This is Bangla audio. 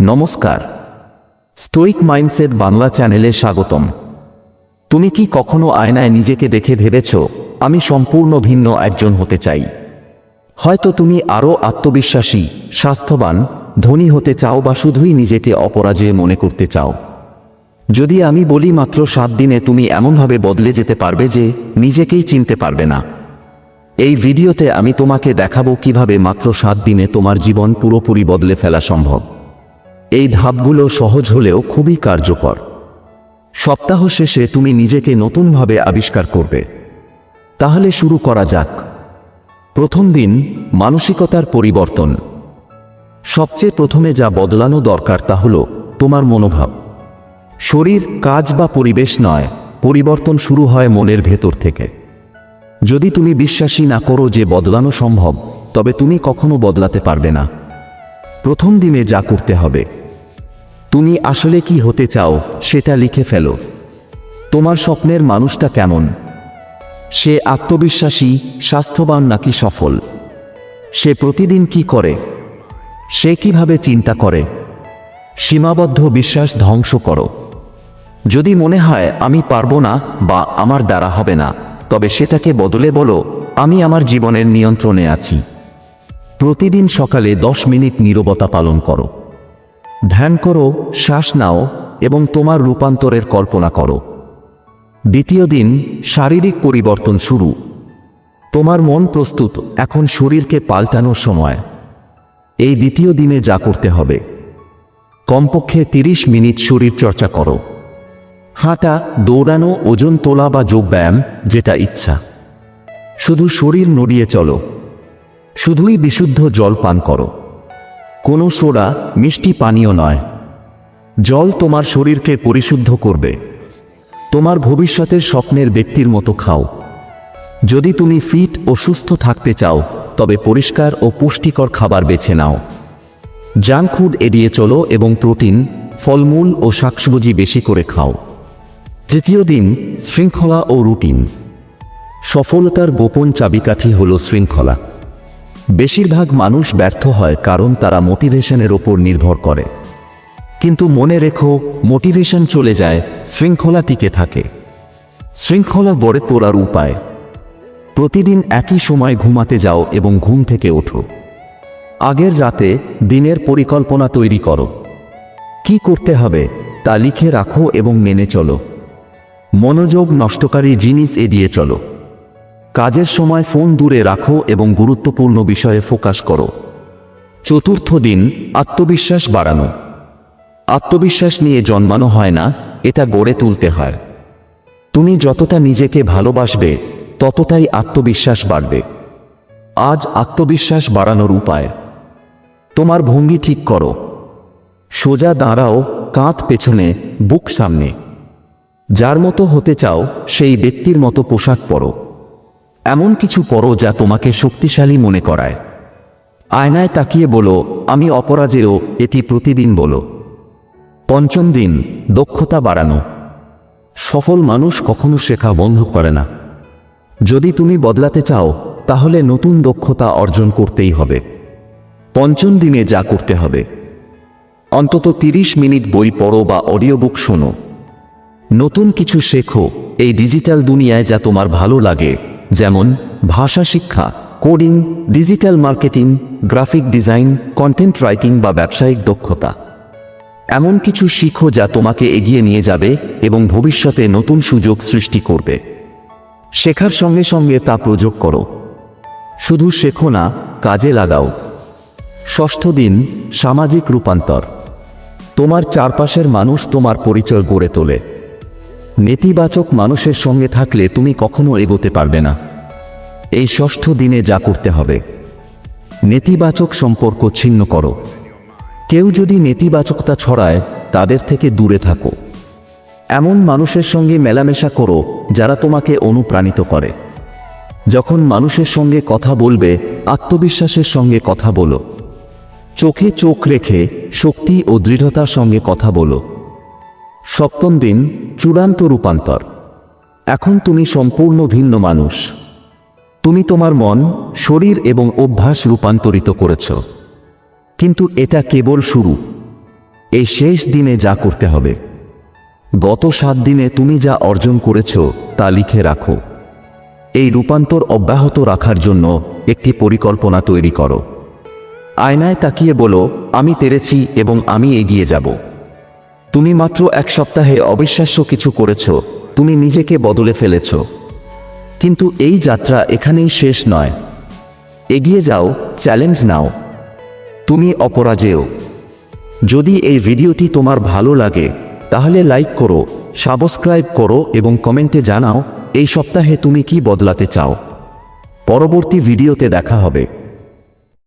নমস্কার। স্টোইক মাইন্ডসেট বাংলা চ্যানেলে স্বাগতম। তুমি কি কখনো আয়নায় নিজেকে দেখে ভেবেছ, আমি সম্পূর্ণ ভিন্ন একজন হতে চাই? হয়তো তুমি আরও আত্মবিশ্বাসী, স্বাস্থ্যবান, ধনী হতে চাও বা শুধুই নিজেকে অপরাজয় মনে করতে চাও। যদি আমি বলি মাত্র সাত দিনে তুমি এমনভাবে বদলে যেতে পারবে যে নিজেকেই চিনতে পারবে না। এই ভিডিওতে আমি তোমাকে দেখাবো কীভাবে মাত্র সাত দিনে তোমার জীবন পুরোপুরি বদলে ফেলা সম্ভব। এই ধাপগুলো সহজ হলেও খুবই কার্যকর। সপ্তাহ শেষে তুমি নিজেকে নতুনভাবে আবিষ্কার করবে। তাহলে শুরু করা যাক। প্রথম দিন, মানসিকতার পরিবর্তন। সবচেয়ে প্রথমে যা বদলানো দরকার তা হল তোমার মনোভাব। শরীর, কাজ বা পরিবেশ নয়, পরিবর্তন শুরু হয় মনের ভেতর থেকে। যদি তুমি বিশ্বাসী না করো যে বদলানো সম্ভব, তবে তুমি কখনো বদলাতে পারবে না। প্রথম দিনে যা করতে হবে তুমি আসলে কি হতে চাও, সেটা লিখে ফেলো। তোমার স্বপ্নের মানুষটা কেমন? সে আত্মবিশ্বাসী, স্বাস্থ্যবান নাকি সফল? সে প্রতিদিন কি করে? সে কীভাবে চিন্তা করে? সীমাবদ্ধ বিশ্বাস ধ্বংস করো। যদি মনে হয়, আমি পারব না বা আমার দ্বারা হবে না, তবে সেটাকে বদলে বলো, আমি আমার জীবনের নিয়ন্ত্রণে আছি। প্রতিদিন সকালে দশ মিনিট নীরবতা পালন করো। ধ্যান করো, শ্বাস নাও এবং তোমার রূপান্তরের কল্পনা করো। দ্বিতীয় দিন শারীরিক পরিবর্তন শুরু। তোমার মন প্রস্তুত, এখন শরীরকে পাল্টানোর সময়। এই দ্বিতীয় দিনে যা করতে হবে। কমপক্ষে তিরিশ মিনিট শরীর চর্চা করো। হাঁটা, দৌড়ানো, ওজন তোলা বা যোগব্যায়াম যেটা ইচ্ছা। শুধু শরীর নড়িয়ে চলো। শুধুই বিশুদ্ধ জল পান করো। কোনো সোডা মিষ্টি পানীয় নয়। জল তোমার শরীরকে পরিশুদ্ধ করবে। তোমার ভবিষ্যতের স্বপ্নের ব্যক্তির মতো খাও। যদি তুমি ফিট ও সুস্থ থাকতে চাও, তবে পরিষ্কার ও পুষ্টিকর খাবার বেছে নাও। জাঙ্ক ফুড এড়িয়ে চলো এবং প্রোটিন, ফলমূল ও শাকসবজি বেশি করে খাও। তৃতীয় দিন, শৃঙ্খলা ও রুটিন। সফলতার গোপন চাবিকাঠি হল শৃঙ্খলা। বেশিরভাগ মানুষ ব্যর্থ হয় কারণ তারা মোটিভেশনের ওপর নির্ভর করে। কিন্তু মনে রেখো, মোটিভেশন চলে যায়, শৃঙ্খলা টিকে থাকে। শৃঙ্খলা গড়ে তোলার উপায়। প্রতিদিন একই সময় ঘুমাতে যাও এবং ঘুম থেকে ওঠো। আগের রাতে দিনের পরিকল্পনা তৈরি করো। কি করতে হবে, তা লিখে রাখো এবং মেনে চলো। মনোযোগ নষ্টকারী জিনিস এড়িয়ে চলো। কাজের সময় ফোন দূরে রাখো এবং গুরুত্বপূর্ণ বিষয়ে ফোকাস করো। চতুর্থ দিন, আত্মবিশ্বাস বাড়ানো। আত্মবিশ্বাস নিয়ে জন্মানো হয় না, এটা গড়ে তুলতে হয়। তুমি যতটা নিজেকে ভালোবাসবে, ততটাই আত্মবিশ্বাস বাড়বে। আজ আত্মবিশ্বাস বাড়ানোর উপায়। তোমার ভঙ্গি ঠিক করো। সোজা দাঁড়াও, কাঁধ পেছনে, বুক সামনে। যার মতো হতে চাও, সেই ব্যক্তির মতো পোশাক পরো। এমন কিছু পরো যা তোমাকে শক্তিশালী মনে করায়। আয়নায় তাকিয়ে বলো, আমি অপরাজেয়, এটি প্রতিদিন বলো। পঞ্চম দিন, দক্ষতা বাড়ানো। সফল মানুষ কখনো শেখা বন্ধ করে না। যদি তুমি বদলাতে চাও, তাহলে নতুন দক্ষতা অর্জন করতেই হবে। পঞ্চম দিনে যা করতে হবে। অন্তত তিরিশ মিনিট বই পড়ো বা অডিও বুক শোনো। নতুন কিছু শেখো, এই ডিজিটাল দুনিয়ায় যা তোমার ভালো লাগে। যেমন ভাষা শিক্ষা, coding, digital marketing, graphic design, content writing বা ব্যবসায়িক দক্ষতা। এমন কিছু শিখো যা তোমাকে এগিয়ে নিয়ে যাবে এবং ভবিষ্যতে নতুন সুযোগ সৃষ্টি করবে। শেখার সঙ্গে সঙ্গে তা প্রযোগ করো। শুধু শেখো না, কাজে লাগাও। ষষ্ঠ দিন, সামাজিক রূপান্তর। তোমার চারপাশের মানুষ তোমার পরিচয় গড়ে তোলে। নেতিবাচক মানুষের সঙ্গে থাকলে তুমি কখনো এগোতে পারবে না। এই ষষ্ঠ দিনে যা করতে হবে, নেতিবাচক সম্পর্ক ছিন্ন করো। কেউ যদি নেতিবাচকতা ছড়ায়, তাদের থেকে দূরে থাকো। এমন মানুষের সঙ্গে মেলামেশা করো, যারা তোমাকে অনুপ্রাণিত করে। যখন মানুষের সঙ্গে কথা বলবে, আত্মবিশ্বাসের সঙ্গে কথা বলো। চোখে চোখ রেখে শক্তি ও দৃঢ়তার সঙ্গে কথা বলো। সপ্তম দিন চূড়ান্ত রূপান্তর। এখন তুমি সম্পূর্ণ ভিন্ন মানুষ। তুমি তোমার মন, শরীর এবং অভ্যাস রূপান্তরিত করেছ। কিন্তু এটা কেবল শুরু। এই শেষ দিনে যা করতে হবে। গত সাত দিনে তুমি যা অর্জন করেছ, তা লিখে রাখো। এই রূপান্তর অব্যাহত রাখার জন্য একটি পরিকল্পনা তৈরি করো। আয়নায় তাকিয়ে বলো, আমি পেরেছি এবং আমি এগিয়ে যাব। তুমি মাত্র এক সপ্তাহে অবিশ্বাস্য কিছু করেছ, তুমি নিজেকে বদলে ফেলেছ। কিন্তু এই যাত্রা এখানেই শেষ নয়। এগিয়ে যাও, চ্যালেঞ্জ নাও। তুমি অপরাজেয়। যদি এই ভিডিওটি তোমার ভালো লাগে, তাহলে লাইক করো, সাবস্ক্রাইব করো এবং কমেন্টে জানাও, এই সপ্তাহে তুমি কি বদলাতে চাও। পরবর্তী ভিডিওতে দেখা হবে।